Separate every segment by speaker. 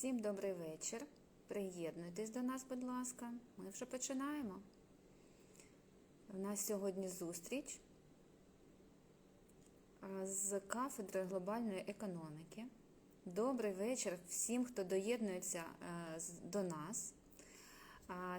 Speaker 1: Всім добрий вечір. Приєднуйтесь до нас, будь ласка. Ми вже починаємо. У нас сьогодні зустріч з кафедри глобальної економіки. Добрий вечір всім, хто доєднується е, до нас.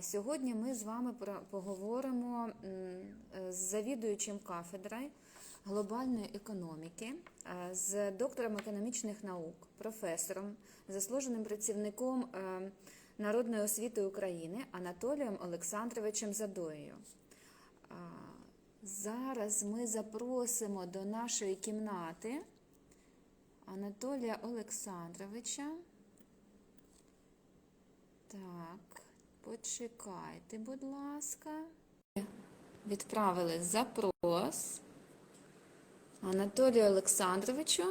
Speaker 1: Сьогодні ми з вами поговоримо е, з завідуючим кафедрою глобальної економіки, е, з доктором економічних наук, професором, заслуженим працівником е, народної освіти України Анатолієм Олександровичем Задоєю. Зараз ми запросимо до нашої кімнати Анатолія Олександровича. Так, почекайте, будь ласка. Відправили запрос Анатолію Олександровичу.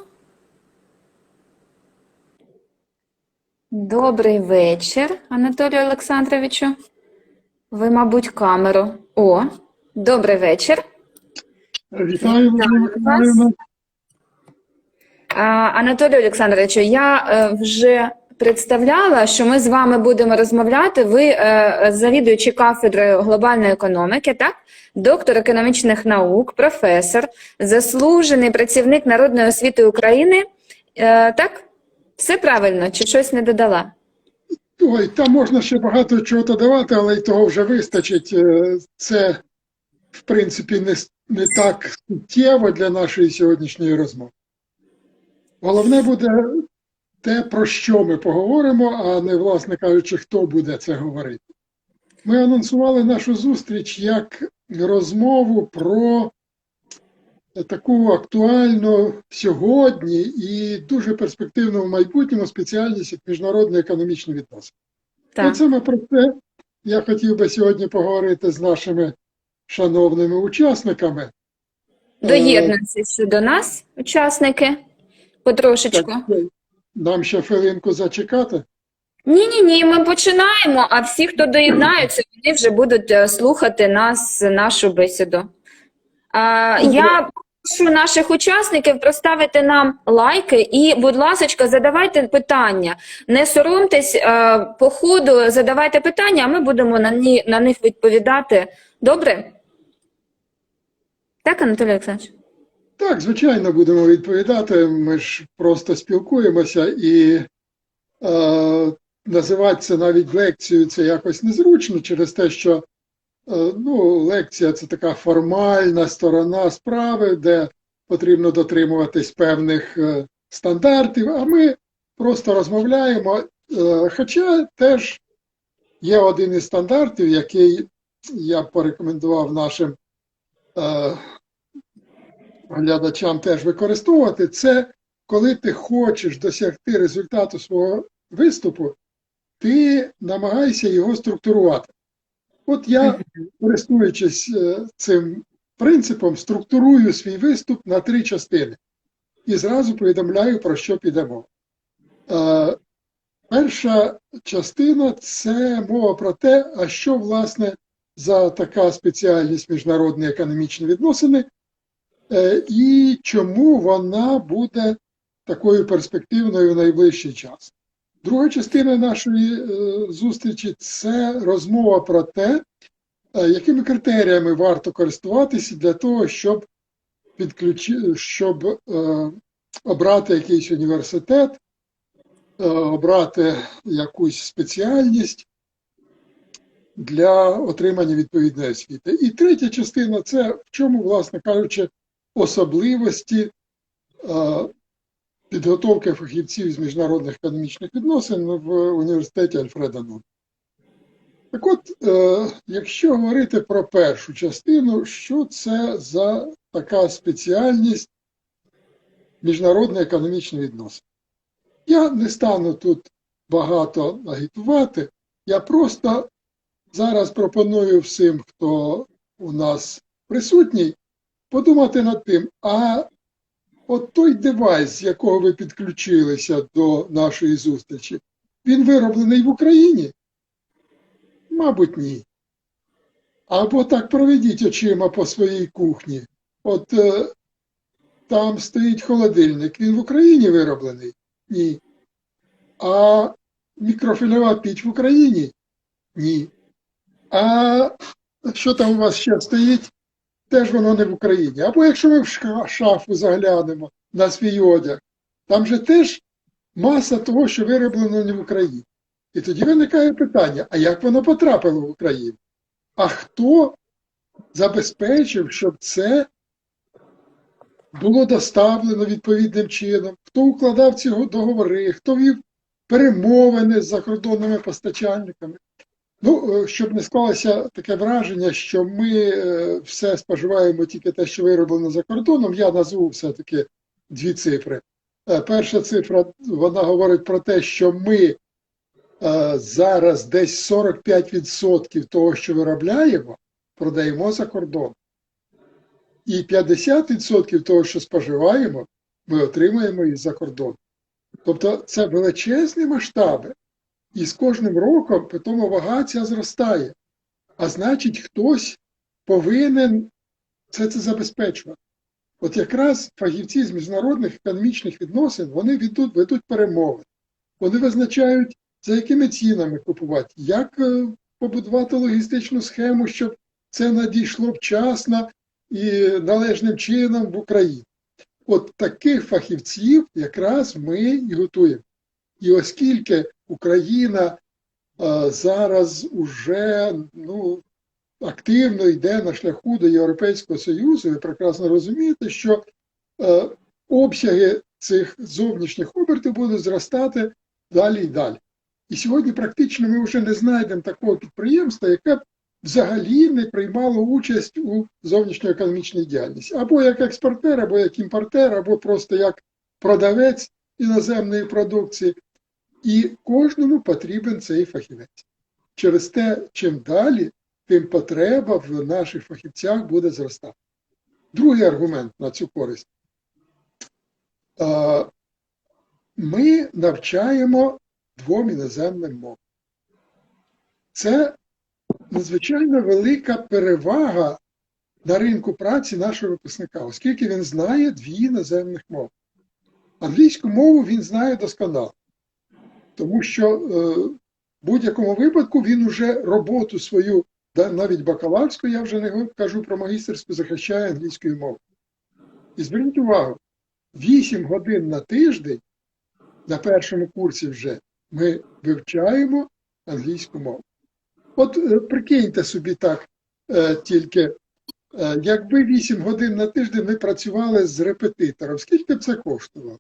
Speaker 1: Добрий вечір, Анатолію Олександровичу. Ви, мабуть, камеру. О, добрий вечір.
Speaker 2: Вітаю,
Speaker 1: вас. Анатолію Олександровичу, я е, вже представляла, що ми з вами будемо розмовляти. Ви е, завідуючий кафедрою глобальної економіки, так? Доктор економічних наук, професор, заслужений працівник народної освіти України. Е, так? Все правильно, чи щось не додала?
Speaker 2: Ой, там можна ще багато чого додавати, але й того вже вистачить. Е, Це, в принципі, не, не так суттєво для нашої сьогоднішньої розмови. Головне буде те, про що ми поговоримо, а не, власне кажучи, хто буде це говорити. Ми анонсували нашу зустріч як розмову про таку актуальну сьогодні і дуже перспективну в майбутньому спеціальність як міжнародні економічні відносини.
Speaker 1: Так.
Speaker 2: Саме про це я хотів би сьогодні поговорити з нашими шановними учасниками.
Speaker 1: Доєднуйтеся до нас, учасники, потрошечку.
Speaker 2: Так, Нам ще хвилинку зачекати.
Speaker 1: Ні, ні, ні, ми починаємо, а всі, хто доєднаються, вони вже будуть е, слухати нас, нашу бесіду. А, я прошу наших учасників проставити нам лайки і, будь ласка, задавайте питання. Не соромтесь е, по ходу, задавайте питання, а ми будемо на, ні, на них відповідати. Добре? Так, Анатолій Олександрович?
Speaker 2: Так, звичайно, будемо відповідати. Ми ж просто спілкуємося і е, називати це навіть лекцією це якось незручно через те, що е, ну, лекція це така формальна сторона справи, де потрібно дотримуватись певних е, стандартів, а ми просто розмовляємо. Е, хоча теж є один із стандартів, який я порекомендував нашим. Е, глядачам теж використовувати, це коли ти хочеш досягти результату свого виступу, ти намагаєшся його структурувати. От я, користуючись е, цим принципом, структурую свій виступ на три частини і зразу повідомляю, про що піде мова. Е, Перша частина це мова про те, а що, власне, за така спеціальність міжнародні економічні відносини, і чому вона буде такою перспективною в найближчий час. Друга частина нашої е, зустрічі це розмова про те, е, якими критеріями варто користуватися для того, щоб підключи, щоб е, обрати якийсь університет, е, обрати якусь спеціальність для отримання відповідної освіти. І третя частина це в чому, власне кажучи, особливості підготовки фахівців з міжнародних економічних відносин в університеті Альфреда Нобеля. Так от, е, якщо говорити про першу частину, що це за така спеціальність міжнародні економічні відносини? Я не стану тут багато агітувати, я просто зараз пропоную всім, хто у нас присутній, подумати над тим, а от той девайс, з якого ви підключилися до нашої зустрічі, він вироблений в Україні? Мабуть, ні. Або так проведіть очима по своїй кухні. От е, там стоїть холодильник, він в Україні вироблений? Ні. А мікрофільова піч в Україні? Ні. А що там у вас ще стоїть? Теж воно не в Україні. Або якщо ми в шафу заглянемо на свій одяг, там же теж маса того, що вироблено не в Україні. І тоді виникає питання: а як воно потрапило в Україну? А хто забезпечив, щоб це було доставлено відповідним чином? Хто укладав ці договори, хто вів перемовини з закордонними постачальниками? Ну, е, щоб не склалося таке враження, що ми е, все споживаємо тільки те, що вироблено за кордоном, я назву все-таки дві цифри. Е, Перша цифра, вона говорить про те, що ми зараз десь 45% того, що виробляємо, продаємо за кордон. І 50% того, що споживаємо, ми отримуємо із-за кордону. Тобто це величезні масштаби. І з кожним роком при тому вага ця зростає. А значить, хтось повинен це, це забезпечувати. От якраз фахівці з міжнародних економічних відносин вони ведуть, ведуть перемови. Вони визначають, за якими цінами купувати, як е, побудувати логістичну схему, щоб це надійшло вчасно і належним чином в Україну. От таких фахівців якраз ми і готуємо. І оскільки Україна е, зараз уже ну, активно йде на шляху до Європейського Союзу, ви прекрасно розумієте, що е, обсяги цих зовнішніх обертів будуть зростати далі і далі. І сьогодні практично ми вже не знайдемо такого підприємства, яке б взагалі не приймало участь у зовнішньоекономічній діяльності. Або як експортер, або як імпортер, або просто як продавець іноземної продукції. І кожному потрібен цей фахівець. Через те, чим далі, тим потреба в наших фахівцях буде зростати. Другий аргумент на цю користь. Ми навчаємо двом іноземним мовам. Це надзвичайно велика перевага на ринку праці нашого випускника, оскільки він знає дві іноземних мови. Англійську мову він знає досконало, тому що е, в будь-якому випадку він уже роботу свою, навіть бакалаврську, я вже не кажу про магістерську, захищає англійською мовою. І зверніть увагу, 8 годин на тиждень на першому курсі вже ми вивчаємо англійську мову. От е, прикиньте собі так е, тільки, якби 8 годин на тиждень ми працювали з репетитором, скільки б це коштувало?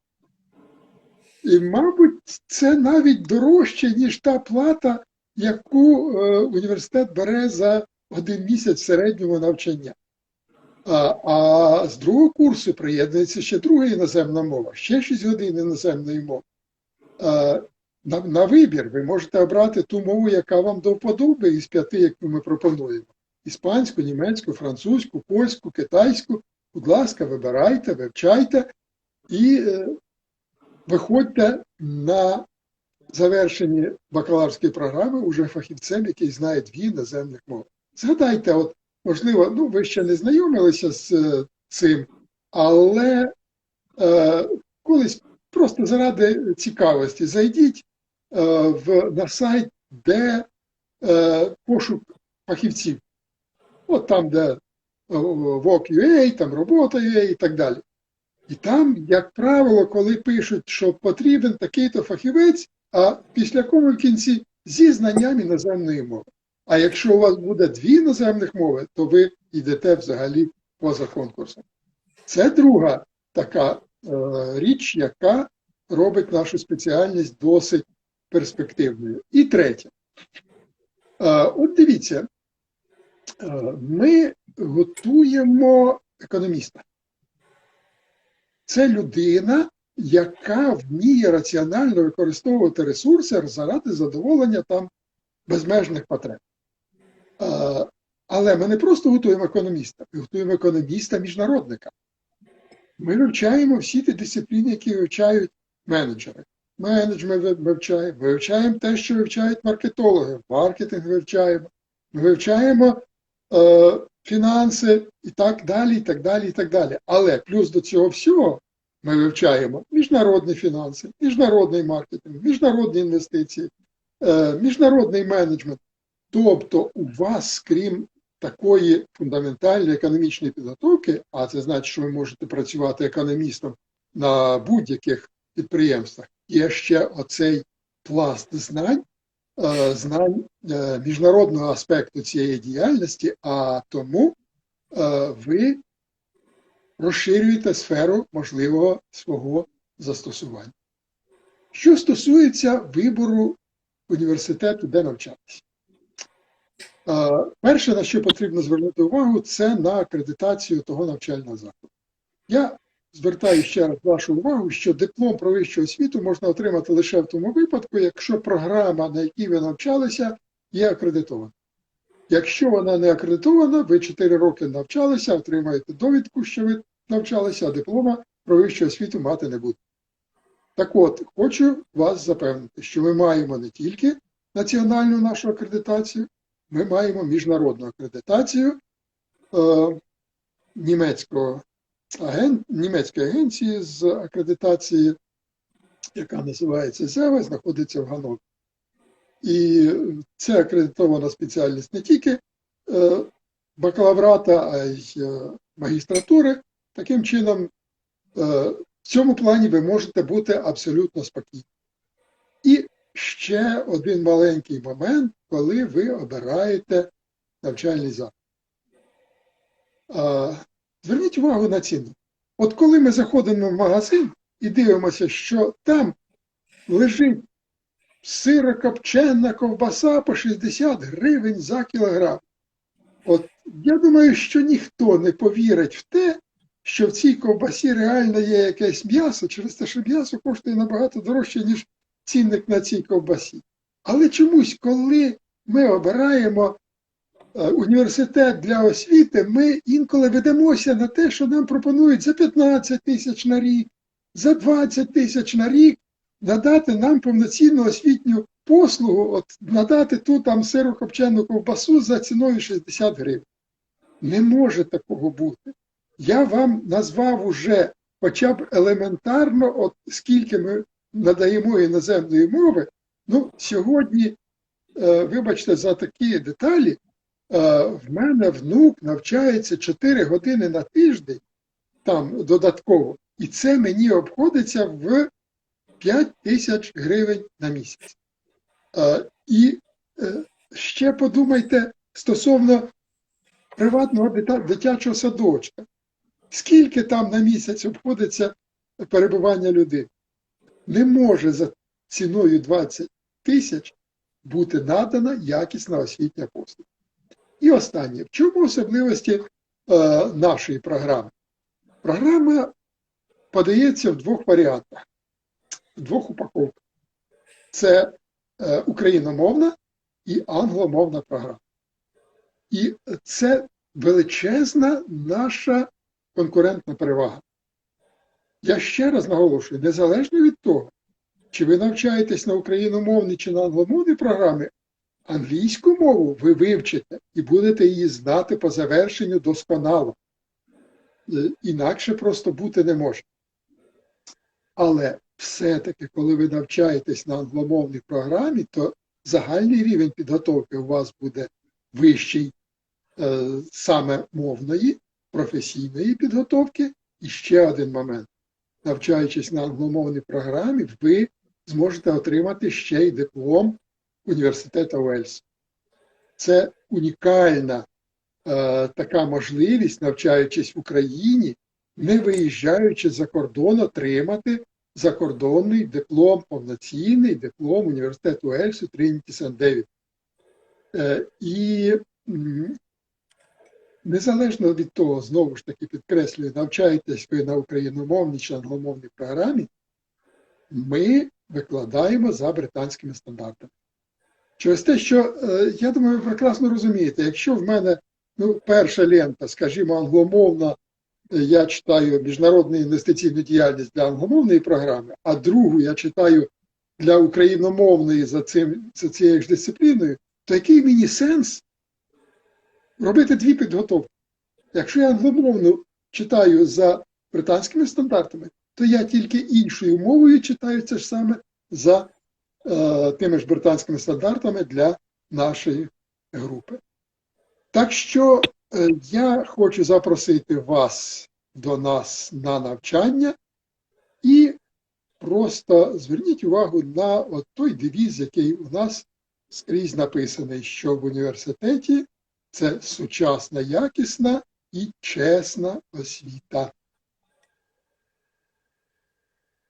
Speaker 2: І, мабуть, це навіть дорожче, ніж та плата, яку е, університет бере за один місяць середнього навчання. А, а з другого курсу приєднується ще друга іноземна мова, ще 6 годин іноземної мови. А, на, на вибір ви можете обрати ту мову, яка вам до вподоби із п'яти, яку ми пропонуємо: іспанську, німецьку, французьку, польську, китайську. Будь ласка, вибирайте, вивчайте і е, виходьте на завершенні бакалаврської програми уже фахівцем, який знає дві іноземних мови. Згадайте, от, можливо, ну ви ще не знайомилися з е, цим, але е, колись просто заради цікавості зайдіть е, в, на сайт, де е, пошук фахівців. От там, де Work.ua, там робота.ua і так далі. І там, як правило, коли пишуть, що потрібен такий-то фахівець, а після кому в кінці зі знанням іноземної мови. А якщо у вас буде дві іноземних мови, то ви йдете взагалі поза конкурсом. Це друга така е, річ, яка робить нашу спеціальність досить перспективною. І третє. Е, от дивіться, е, ми готуємо економіста. Це людина, яка вміє раціонально використовувати ресурси заради задоволення там безмежних потреб. Але ми не просто готуємо економіста, ми готуємо економіста-міжнародника. Ми вивчаємо всі ті дисципліни, які вивчають менеджери. Менеджмент вивчаємо, вивчаємо те, що вивчають маркетологи, маркетинг вивчаємо, ми вивчаємо е, фінанси і так далі, і так далі, і так далі. Але плюс до цього всього ми вивчаємо міжнародні фінанси, міжнародний маркетинг, міжнародні інвестиції, е, міжнародний менеджмент. Тобто, у вас, крім такої фундаментальної економічної підготовки, а це значить, що ви можете працювати економістом на будь-яких підприємствах, є ще оцей пласт знань, знань е, міжнародного аспекту цієї діяльності, а тому е, ви розширюєте сферу можливого свого застосування. Що стосується вибору університету, де навчатися. Е, Перше, на що потрібно звернути увагу, це на акредитацію того навчального закладу. Я звертаю ще раз вашу увагу, що диплом про вищу освіту можна отримати лише в тому випадку, якщо програма, на якій ви навчалися, є акредитована. Якщо вона не акредитована, ви 4 роки навчалися, отримаєте довідку, що ви навчалися, а диплома про вищу освіту мати не будете. Так от, хочу вас запевнити, що ми маємо не тільки національну нашу акредитацію, ми маємо міжнародну акредитацію е, німецького аген, німецької агенції з акредитації, яка називається ЗЕВА, знаходиться в Ганові. І це акредитована спеціальність не тільки е, бакалаврата, а й е, магістратури. Таким чином, е, в цьому плані ви можете бути абсолютно спокійні. І ще один маленький момент, коли ви обираєте навчальний заклад. Зверніть увагу на ціну. От коли ми заходимо в магазин і дивимося, що там лежить сирокопчена ковбаса по 60 гривень за кілограм. От я думаю, що ніхто не повірить в те, що в цій ковбасі реально є якесь м'ясо, через те, що м'ясо коштує набагато дорожче, ніж цінник на цій ковбасі. Але чомусь, коли ми обираємо університет для освіти, ми інколи ведемося на те, що нам пропонують за 15 тисяч на рік, за 20 тисяч на рік надати нам повноцінну освітню послугу, от надати ту там сирокопчену ковбасу за ціною 60 гривень. Не може такого бути. Я вам назвав уже хоча б елементарно, от скільки ми надаємо іноземної мови. Ну, сьогодні, е, вибачте, за такі деталі, е, в мене внук навчається 4 години на тиждень, там додатково, і це мені обходиться в 5 тисяч гривень на місяць. Е, І е, ще подумайте стосовно приватного дитячого садочка. Скільки там на місяць обходиться перебування людини? Не може за ціною 20 тисяч бути надана якісна освітня послуга. І останнє, в чому особливості е, нашої програми? Програма подається в двох варіантах, в двох упаковках. Це е, україномовна і англомовна програма. І це величезна наша конкурентна перевага. Я ще раз наголошую, незалежно від того, чи ви навчаєтесь на україномовній чи на англомовній програмі, англійську мову ви вивчите і будете її знати по завершенню досконало. Е, Інакше просто бути не може. Але все-таки, коли ви навчаєтесь на англомовній програмі, то загальний рівень підготовки у вас буде вищий е, саме мовної, професійної підготовки. І ще один момент. Навчаючись на англомовній програмі, ви зможете отримати ще й диплом університету Уельс. Це унікальна е, така можливість, навчаючись в Україні, не виїжджаючи за кордон, отримати закордонний диплом, повноцінний диплом університету Ельсу Трініті Сан-Девід. Е, і незалежно від того, знову ж таки підкреслюю, навчаєтесь ви на україномовній чи англомовній програмі, ми викладаємо за британськими стандартами. Через те, що е, я думаю, ви прекрасно розумієте, якщо в мене ну, перша лента, скажімо, англомовна, е, я читаю міжнародну інвестиційну діяльність для англомовної програми, а другу я читаю для україномовної за, цим, за цією ж дисципліною, то який мені сенс робити дві підготовки? Якщо я англомовну читаю за британськими стандартами, то я тільки іншою мовою читаю це ж саме за тими ж британськими стандартами для нашої групи. Так що е, я хочу запросити вас до нас на навчання і просто зверніть увагу на от той девіз, який у нас скрізь написаний, що в університеті це сучасна, якісна і чесна освіта.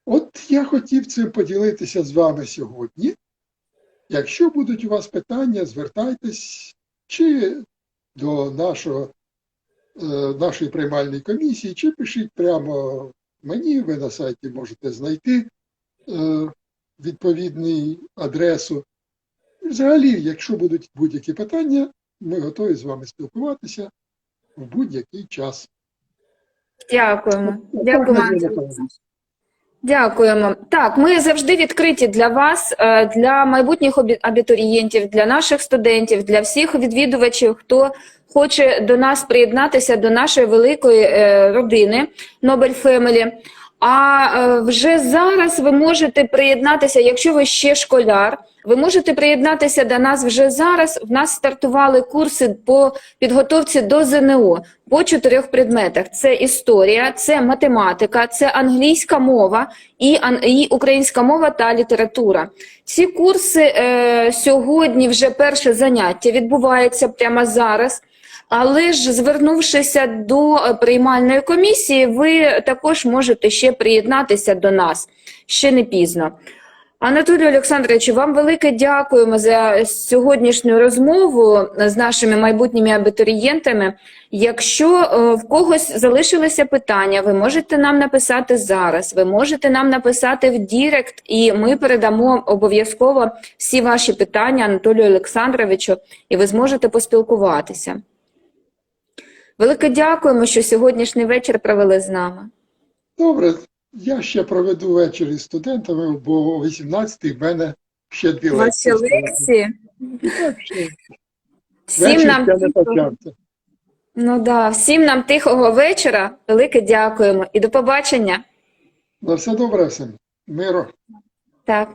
Speaker 2: От я хотів цим поділитися з вами сьогодні. Якщо будуть у вас питання, звертайтесь чи до нашого, е, нашої приймальної комісії, чи пишіть прямо мені, ви на сайті можете знайти е, відповідну адресу. Взагалі, якщо будуть будь-які питання, ми готові з вами спілкуватися в будь-який час.
Speaker 1: Дякуємо.
Speaker 2: Так,
Speaker 1: Дякуємо. Дякуємо. Так, ми завжди відкриті для вас, е, для майбутніх абітурієнтів, для наших студентів, для всіх відвідувачів, хто хоче до нас приєднатися до нашої великої е, родини Nobel Family. А е, вже зараз ви можете приєднатися, якщо ви ще школяр, ви можете приєднатися до нас вже зараз. В нас стартували курси по підготовці до ЗНО по чотирьох предметах: це історія, це математика, це англійська мова і, і українська мова та література. Ці курси е, сьогодні вже перше заняття відбувається прямо зараз. Але ж звернувшися до е, приймальної комісії, ви також можете ще приєднатися до нас. Ще не пізно. Анатолію Олександровичу, вам велике дякуємо за сьогоднішню розмову з нашими майбутніми абітурієнтами. Якщо е, в когось залишилися питання, ви можете нам написати зараз, ви можете нам написати в Дірект, і ми передамо обов'язково всі ваші питання Анатолію Олександровичу, і ви зможете поспілкуватися. Велике дякуємо, що сьогоднішній вечір провели з нами.
Speaker 2: Добре, я ще проведу вечір із студентами, бо о 18-й в мене ще дві
Speaker 1: Ваші
Speaker 2: лекції.
Speaker 1: лекції. Всім
Speaker 2: вечір
Speaker 1: нам тихого- ну да, всім нам тихого вечора. Велике дякуємо і до побачення.
Speaker 2: На все добре всім. Миру.
Speaker 1: Так.